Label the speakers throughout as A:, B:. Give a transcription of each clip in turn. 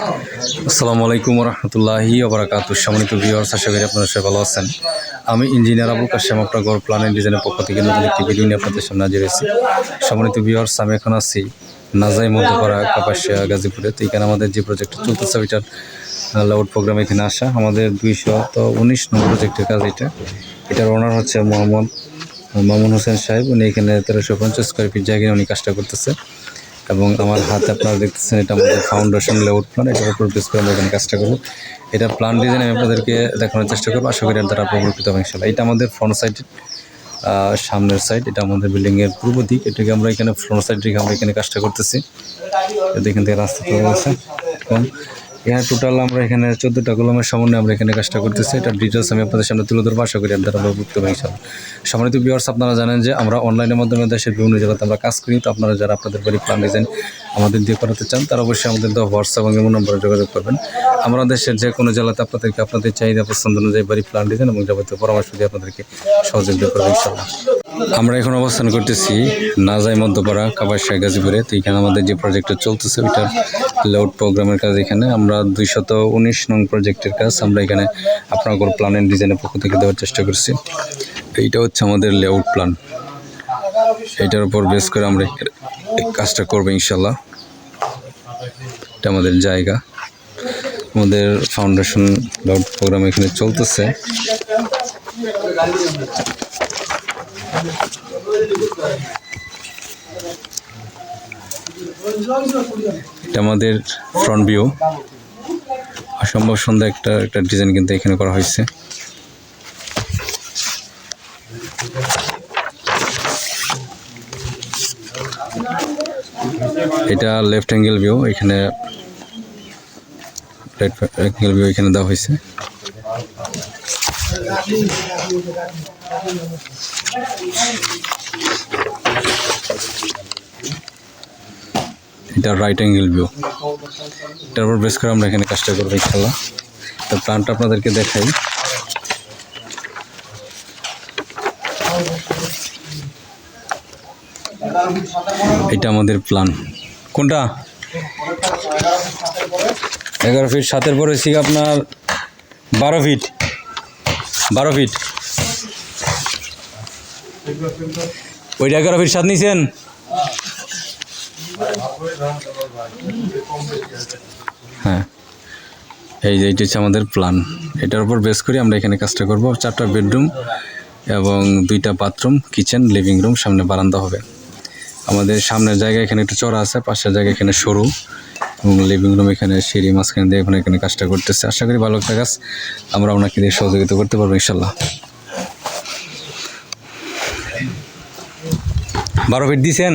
A: আসসালামু আলাইকুম রহমতুল্লাহি ওবরাকাত সম্মানিত ভিউয়ার্স আশা করি আপনারা সবাই ভালো আছেন। আমি ইঞ্জিনিয়ার আবুল কাশেম, আপনার গড় প্ল্যান অ্যান্ড ডিজাইনের পক্ষ থেকে নতুন একটি ভিডিও নিয়ে আপনাদের সামনে হাজির হয়েছি। সম্মানিত ভিউয়ার্স আমি এখন আছি নাজাই মধ্যপাড়া কাপাসিয়া, গাজীপুরে। তো এখানে আমাদের যে প্রজেক্ট চলতেছে ওইটার লাউড প্রোগ্রাম এখানে আসা। আমাদের দুইশো তো উনিশ নম্বর প্রজেক্টের কাজ এটা। এটার ওনার হচ্ছে মোহাম্মদ মামুন হোসেন সাহেব। উনি এখানে তেরোশো পঞ্চাশ স্কোয়ার ফিট জায়গায় উনি কাজটা করতেছে। এবং আমার হাতে আপনারা দেখতেছেন এটা আমাদের ফাউন্ডেশন লেআউট প্ল্যান এটার উপর বেস করে আমরা এখানে কাজটা করব। এটা প্ল্যান ডিজাইন আমি আপনাদেরকে দেখানোর চেষ্টা করব। আশা করি দ্বারা উপকৃত হবে ইনশাল্লাহ এটা আমাদের ফ্রন্ট সাইড সামনের সাইড এটা আমাদের বিল্ডিংয়ের পূর্ব দিক। এটাকে আমরা এখানে ফ্রন্ট সাইড রেখে আমরা এখানে কাজটা করতেছি। এখান থেকে রাস্তা তৈরি আছে এবং এখানে টোটাল আমরা এখানে চোদ্দোটা কলমের সমন্বয়ে আমরা এখানে কাজটা করতেছি। এটা ডিটেলস আমি আপনাদের সামনে তুলে ধরবো, আশা করি আমরা উপকৃত ইনশাল্লাহ সম্মানিত ভিউয়ার্স আপনারা জানেন যে আমরা অনলাইনের মাধ্যমে দেশের বিভিন্ন জেলাতে আমরা কাজ করি। তো আপনারা যারা আপনাদের বাড়ি প্ল্যান ডিজাইন আমাদের দিয়ে করাতে চান, তারা অবশ্যই আমাদের দেওয়া হোয়াটসঅ্যাপ এবং এমন নম্বরে যোগাযোগ করবেন। আমরা দেশের যে কোনো জেলাতে আপনাদেরকে আপনাদের চাহিদা পছন্দ অনুযায়ী বাড়ি প্ল্যান ডিজাইন এবং যাবতীয় পরামর্শ দিয়ে আপনাদেরকে সহযোগিতা করব ইনশাল্লাহ আমরা এখন অবস্থান করতেছি নাজাই মধ্যপাড়া, কাবাসিয়া, গাজীপুরে। তো এখানে আমাদের যে প্রজেক্টটা চলতেছে, ওইটার লেআউট প্রোগ্রামের কাজ এখানে। আমরা দুইশত উনিশ নং প্রজেক্টের কাজ আমরা এখানে আপনার প্ল্যান অ্যান্ড ডিজাইনের পক্ষ থেকে দেওয়ার চেষ্টা করছি। এইটা হচ্ছে আমাদের লেআউট প্ল্যান এটার উপর বেস করে আমরা কাজটা করব ইনশাল্লাহ এটা আমাদের জায়গা। আমাদের ফাউন্ডেশন লেআউট প্রোগ্রাম এখানে চলতেছে। এটা আমাদের ফ্রন্ট ভিউ অসম্ভব সুন্দর একটা একটা ডিজাইন কিন্তু এখানে করা হয়েছে। এটা লেফট অ্যাঙ্গেল ভিউ এখানে রাইট অ্যাঙ্গেল ভিউ এখানে দেওয়া হয়েছে। এটা রাইট অ্যাঙ্গেল ভিউ এটার উপর বেস করে আমরা এখানে কাজটা করব খেলা তো প্ল্যানটা আপনাদেরকে দেখাই। এটা আমাদের প্ল্যান কোনটা? এগারো ফিট সাতের পরে হচ্ছে আপনার বারো ফিট বারো ফিট ওইটা এগারো ফিট সাত নিয়েছেন হ্যাঁ। এই যে এইটা হচ্ছে আমাদের প্ল্যান এটার উপর বেস করে আমরা এখানে কাজটা করব। চারটা বেডরুম এবং দুইটা বাথরুম কিচেন লিভিং রুম সামনে বারান্দা হবে। আমাদের সামনের জায়গা এখানে একটু চড়া আছে, পাশের জায়গা এখানে সরু এবং লিভিং রুম এখানে সিঁড়ি মাঝখানে দিয়ে এখন এখানে কাজটা করতেছে। আশা করি ভালো একটা কাজ। আমরা ওনাকে দিয়ে সহযোগিতা করতে পারব, ইনশাল্লাহ। বারো ফিট দিয়েছেন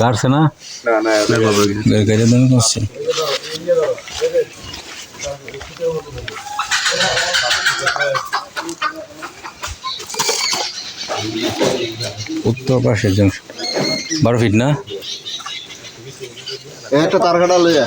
A: গাড়ছে না? গাড়ি দাম করছে উত্তর পাশের জংশন বারো ফিট না?
B: একটা তার কাটা লইয়া।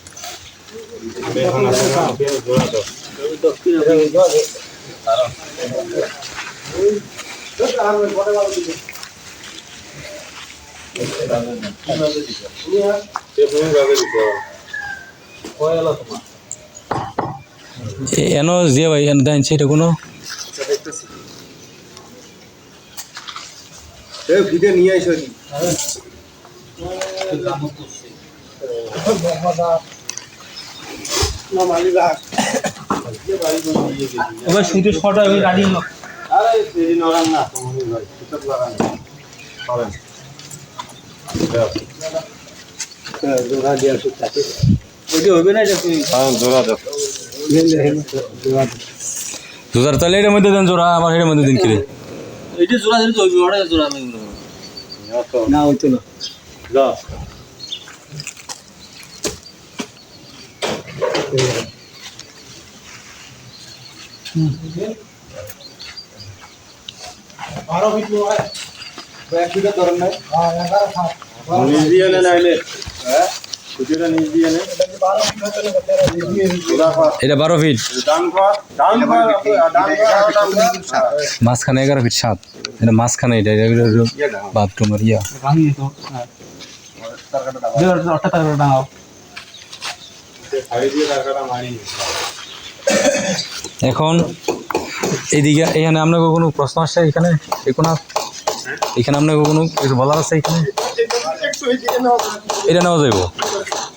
A: এন যে ভাই এন দেন সেটা কোনো।
B: নিয়ে আইসো নি
C: এবার সুইটের শটা ওই রানিং
B: আরে সেই নরান না তুমি ভাই কিতাব লাগান। করেন। জোড়া দিয়ে আসো তাকে
C: ওইটা হবে না এটা তুই
B: হ্যাঁ জোড়া দাও
A: জোড়ার তাহলে এটার মধ্যে দেন জোড়া আমার এটার মধ্যে দিন কিরে।
C: এইটা জোড়া দিলে তো জোড়া আমি
B: না হইতো না নেন
A: এটা বারো ফিট
B: ডান পা ডান পা ডান পা
A: মাঝখানে এগারো ফিট সাত। এটা মাঝখানে এটা বাথরুমের ইয়া।
C: তো
A: এখন এইদিকে এখানে আপনার কোনো প্রশ্ন আসছে এখানে? কোনো এখানে আপনার কোনো কিছু বলার আছে এখানে? এটা নেওয়া যাইব।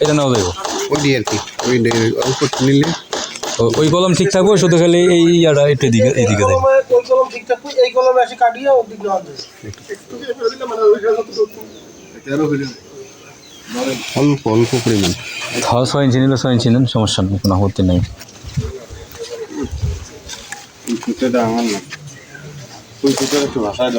A: এটা নেওয়া যাইব।
B: ওই আর কি। ওই নিলে।
A: ওই কলম ঠিক থাকব শুধু খালি এই ইয়াটা একটু এদিকে এদিকে
D: যায়
B: অল্প অল্প পরিমাণ।
A: তাও ছয় ইঞ্চি নিলে ছয় ইঞ্চি নেন সমস্যা নেই কোনো আপত্তি নেই
B: একটু ভাষায়